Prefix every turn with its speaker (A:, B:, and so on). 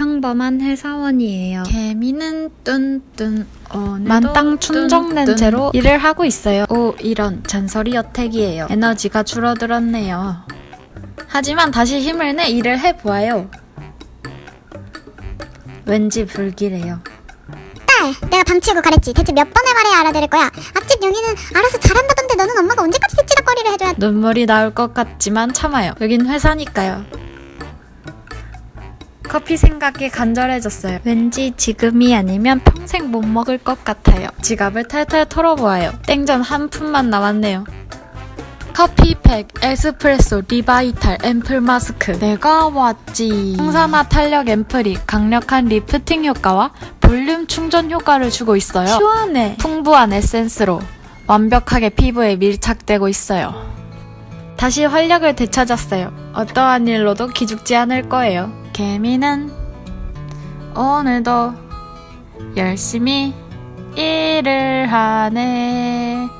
A: 평범한 회사원이에요.
B: 개미는 뚠뚠 오늘도
A: 만땅
B: 뚠뚠.
A: 채로 일을 하고 있어요. 오, 이런 잔소리 여택이에요. 에너지가 줄어들었네요. 하지만 다시 힘을 내 일을 해보아요. 왠지 불길해요.
C: 딸, 내가 방치고 가랬지. 대체 몇 번을 말해야 알아들을 거야. 앞집 용이는 알아서 잘한다던데 너는 엄마가 언제까지 새치덕거리를 해줘야
A: 눈물이 나올 것 같지만 참아요. 여긴 회사니까요. 커피 생각이 간절해졌어요. 왠지 지금이 아니면 평생 못 먹을 것 같아요. 지갑을 탈탈 털어보아요. 땡전 한 푼만 남았네요. 커피팩, 에스프레소, 리바이탈, 앰플 마스크. 내가 왔지. 홍산화 탄력 앰플이 강력한 리프팅 효과와 볼륨 충전 효과를 주고 있어요. 시원해. 풍부한 에센스로 완벽하게 피부에 밀착되고 있어요. 다시 활력을 되찾았어요. 어떠한 일로도 기죽지 않을 거예요. 개미는 오늘도 열심히 일을 하네.